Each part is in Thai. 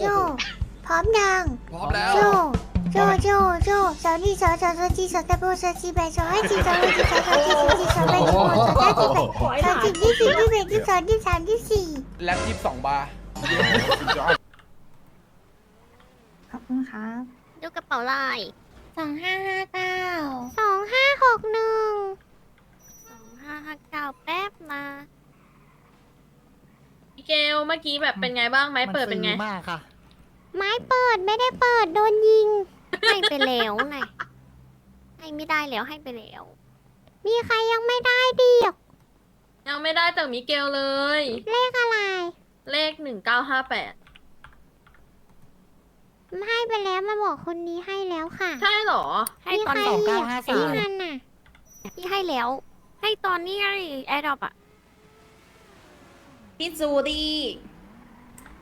โจ พร้อมยัง พร้อมแล้ว โจ โจ โจ โจสาวนี่สาวสาวสาวจีสาวตะโบสาวจีแบสาวให้จีสาวให้จีสาวสาวจีสาวจีสาวแบสาวสาวจีแบสาวจีที่สี่ที่แบที่สองที่สามที่สี่แล็บยี่สิบสองบาร์ขอบคุณครับดูกระเป๋าลายสองห้าห้าเก้าสองห้าหกหนึ่งสองห้าห้าเก้าแป๊บนะ เกลเมื่อกี้แบบเป็นไงบ้างไม้เปิดเป็นไง มากค่ะ ไม้เปิดไม่ได้เปิดโดนยิง ให้ไปแล้วไงให้ไม่ได้แล้วให้ไปแล้ว มีใครยังไม่ได้ดีอะยังไม่ได้จากมิเกลเลย เลขอะไรเลขหนึ่งเก้าห้าแปดให้ไปแล้วมาบอกคนนี้ให้แล้วค่ะใช่เหรอ ให้ตอนมีสองใครเก้าอะห้าพี่สามฮันน่ะพี่ให้แล้ว ให้ตอนนี้ไงแอร์ดรอปอะ พี่จูดี้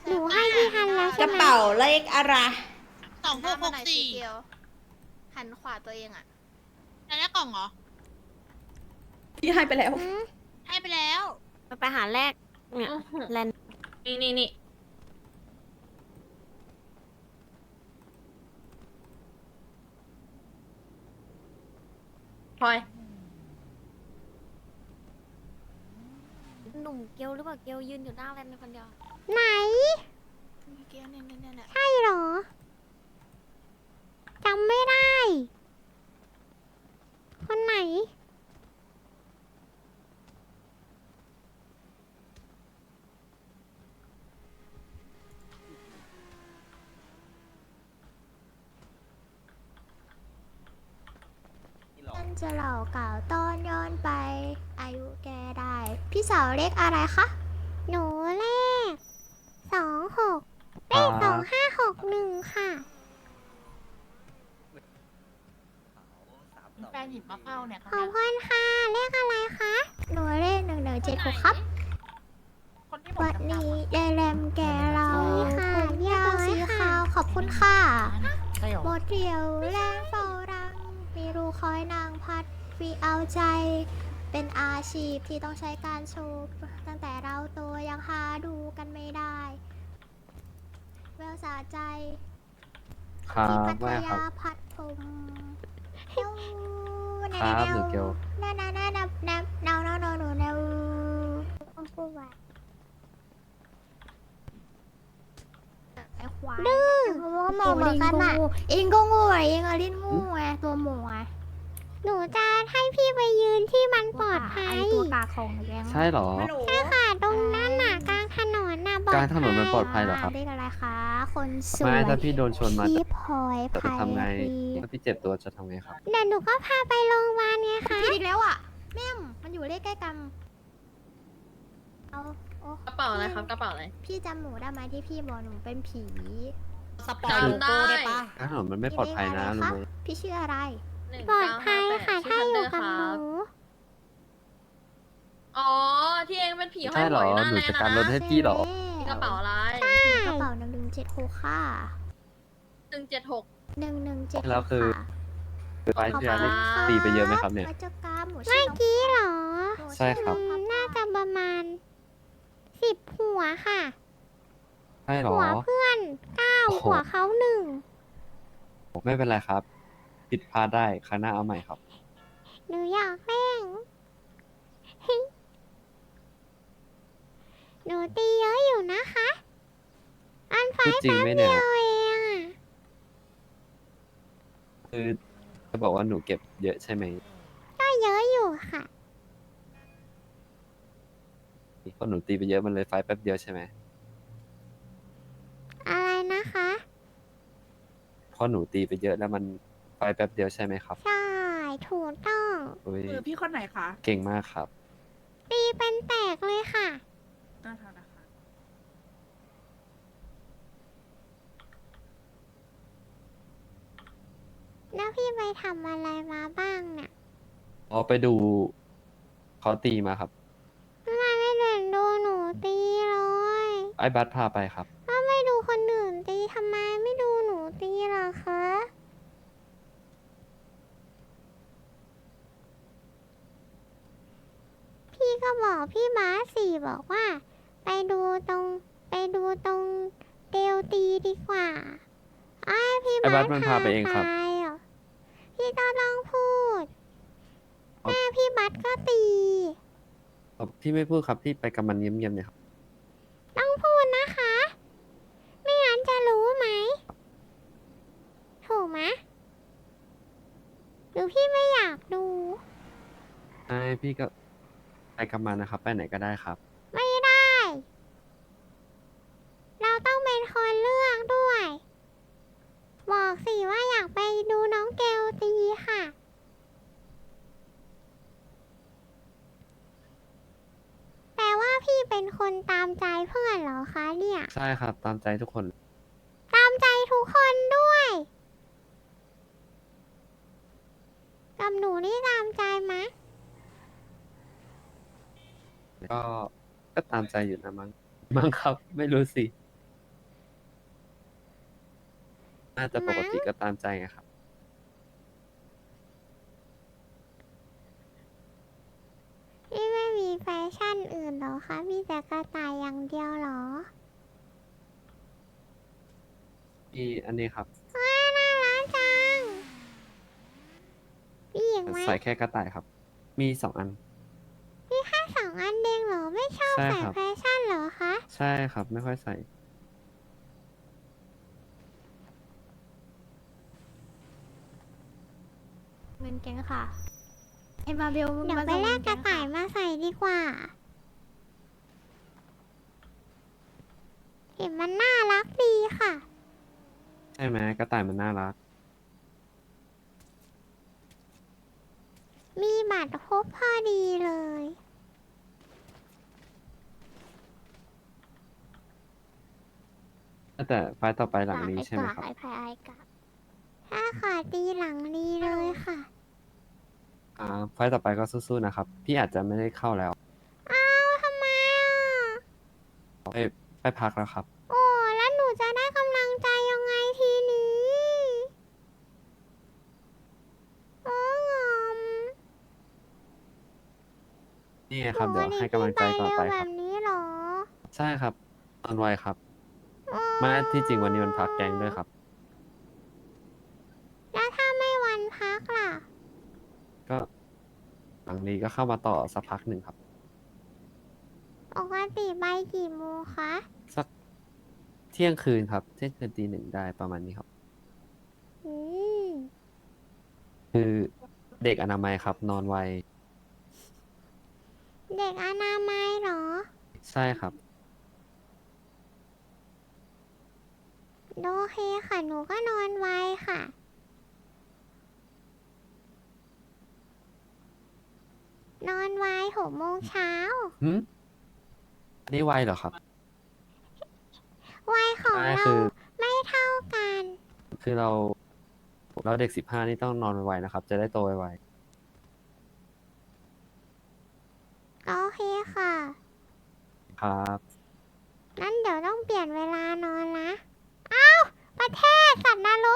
หนูให้พี่ฮันแล้วกใช่ระไหมเป๋าเลขอะไร สองหกหกสี่หันขวาตัวเองอะอันนี้กล่องเหรอ พี่ให้ไปแล้วอืมให้ไปแล้วไปหาแรกเนี่ยอื้อหือแลนนี่นี่นี่พลอย หนุ่มเกลหรือเปล่าเกลยืนอยู่หน้าแลนด์คนเดียวไหนเกียเนี่ยเนี่ยเนี่ยใช่เหรอจำไม่ได้ คนไหน มัน จะเหล่าเก่าตอนย้อนไป อายุแกได้ พี่สาวเลขอะไรคะ หนูเลขสองหกเลขสองห้าหกหนึ่งค่ะ แฟนหยิบมาเป้าเนี่ยขอบคุณค่ะ เลขอะไรคะ หนูเลขหนึ่งหนึ่งเจ็ดหกครับ คนที่วันนี้ยายแรมแกเราค่ะเยี่ยมสีขาวขอบคุณค่ะใช่หรอหมดเดียวแรงเฝ้ารังมี รูคอยนางพัดฟีเอาใจ เป็นอาชีพที่ต้องใช้การโชว์ตั้งแต่เราโตยังหาดูกันไม่ได้แววสาใจครัที่บพัทไม่ครัยาบพัดผมเอ้าครับหนูเกลนานานานานานานานานานาต้องพูดว่าไอ้ควายดื้อเพราะว่าหมอเหมือนกันอะเองก็โง่เองอะลิ้นงูไงตัวหมูไงหนูจะให้พี่ไปยืนที่มันปลอดภัยไอ้ตัวกาของแกงใช่เหรอฮัลโหลค่ะตรงนั้นน่ะกลางถนนน่ะปลอดกภัลายงถนนมันปลอดภัยเหรอครับเรียกอะไรคะคนสวไม่ยถ้าพี่โดนชนมาพี่พลอยจะไพทำไงรีถ้าพี่เจ็บตัวจะทำไงครับเดี๋ยวหนูก็พาไปโรงพยาบาลไงคะผิดอีกแล้วอะแม่มมันอยู่เลขใกล้กันเอา โอ้กระเป๋าอะไรครับกระเป๋าอะไร พี่จำหนูได้ไหมที่พี่บอกหนูเป็นผีสปอยล์โลโก้ได้ปะกลางถนนมันไม่ปลอดภัยนะรู้ไหมพี่ชื่ออะไร หนึ่งปลอดเก้าภัห้ายแปดค่ะชื่อถ้าทันอเดยู่อร์คกับรัหบนู อ๋อ ที่เองเป็นผีห้อใช่ยเหหรอวยหน้าหนูแน่จะนะการรถให้พี่เหรอ กระเป๋าอะไรกระเป๋าหนึ่งหนึ่งเจ็ดหกค่ะหนึ่งเจ็ดหก หนึ่งหนึ่งเจ็ดแล้วคือไฟที่แล้วนี่ขอบคุณค่ะตีไปเยอะไหมครับเนี่ยวัจกรรมหนูเมื่อกี้เหรอ ใช่ครับอืมน่าจะประมาณสิบหัวค่ะ ใช่เหรอ หัวเพื่อนเก้าโอ้โห หัวเขาหนึ่งไม่เป็นไรครับ ผิดพลาดได้ครั้งหน้าเอาใหม่ครับ หนูอยากเล่นเฮ้ยหนูตีเยอะอยู่นะคะ อันไฟพูดจริงไหมแป๊บเนี่เดีย ยวเองอะคือจะบอกว่าหนูเก็บเยอะใช่ไหมก็เยอะอยู่ค่ะ เพราะหนูตีไปเยอะมันเลยไฟแป๊บเดียวใช่ไหม อะไรนะคะ เพ ราะหนูตีไปเยอะแล้วมันไฟแป๊บเดียวใช่ไหมครับใช่ ถูกต้อง อุ้ยมือพี่คนไหนคะเก่งมากครับ ตีเป็นแตกเลยค่ะนะคะนะคะ แล้วพี่ไปทำอะไรมาบ้างเนี่ยพอไปดูเขาตีมาครับ ทำไมไม่เดินดูหนูตีเลย ไอ้บัสพาไปครับ ถ้าไม่ดูคนอื่นตีทำไมไม่ดูหนูตีล่ะคะ พี่ ก็บอกพี่บาสสี่บอกว่า ไปดูตรง ไปดูตรงเดลตีดีกว่าไอ้ยพี่ไอ้บับัสสมันพาไปเองครับใเหรอพี่ก็ต้องพูดเอาแม่พี่บัสก็ตี อ๋อพี่ไม่พูดครับพี่ไปกับมันเงียบๆเนี่ยครับต้องพูดนะคะ ไม่งั้นจะรู้ไหม ถูกไหมหรือพี่ไม่อยากดูใช่พี่ก็ ไปกับมันนะครับ ไปไหนก็ได้ครับ ไม่ได้ เราต้องเป็นคนเลือกด้วย บอกสิว่าอยากไปดูน้องเกลตีค่ะ แปลว่าพี่เป็นคนตามใจเพื่อนเหรอคะเนี่ย ใช่ครับ ตามใจทุกคน ตามใจทุกคนด้วย กับหนูนี่ตามใจไหมะ ก็ก็ตามใจอยู่นะมั้งมั้งครับ ไม่รู้สิ น่าจะปกติก็ตามใจไงครับ พี่ไม่มีแฟชั่นอื่นเหรอคะมีแต่กระต่ายอย่างเดียวเหรอพี่อันนี้ครับ ว้าน่ารักจัง พี่หญิงไหมใส่แค่กระต่ายครับ มีสองอันพี่แค่ส องอันเดงเหรอไม่ชอบใช่ใส่ครับ แฟชั่นเหรอคะใช่ครับ ไม่ค่อยใส่ เงินเก่งค่ะเอ็มมาเบลเดี๋ยวมาไปส่งแลเงิกนกระงต่ายค่ะมาใส่ดีกว่าเห็นมันน่ารักดีค่ะ ใช่ไหมกระต่ายมันน่ารัก มีบัตรครบพอดีเลย แต่ไฟล์ต่อไปหลังนี้ใช่ไหมครับ ไอ้พายไอ้กับถ้าขอตีหลังนี้เลยค่ะ อ่า ไฟล์ต่อไปก็สู้ๆนะครับ พี่อาจจะไม่ได้เข้าแล้วอ้าวทำไมอะ ไปไปพักแล้วครับ โอ้แล้วหนูจะได้กำลังใจยังไงทีนี้ โอ้งอมนี่ไงครับ เดี๋ยวให้กำลังใจก่อนไปหคแบรับบนี้เหรอ ใช่ครับ ตอนไวครับ อ๋อมาที่จริงวันนี้มันพักแกงด้วยครับ แล้วถ้าไม่วันพักล่ะ ก็หลังนี้ก็เข้ามาต่อสักพักหนึ่งครับ ปกติไปกี่โมงคะ สักเที่ยงคืนครับ เที่ยงคืนตีหนึ่งได้ประมาณนี้ครับ อืม คือเด็กอนามัยครับ นอนไวเด็กอนามัยเหรอ ใช่ครับ โอเคค่ะ หนูก็นอนไวค่ะ นอนไวหกโมงเช้า หืมอันนี้ไวเหรอครับวัยของใช่เราคือ ไม่เท่ากัน คือเรา เราเด็กสิบห้านี่ต้องนอนไวๆนะครับ จะได้โตไวโอเคค่ะ ๆครับ งั้นเดี๋ยวต้องเปลี่ยนเวลา ประเทศสัตว์นร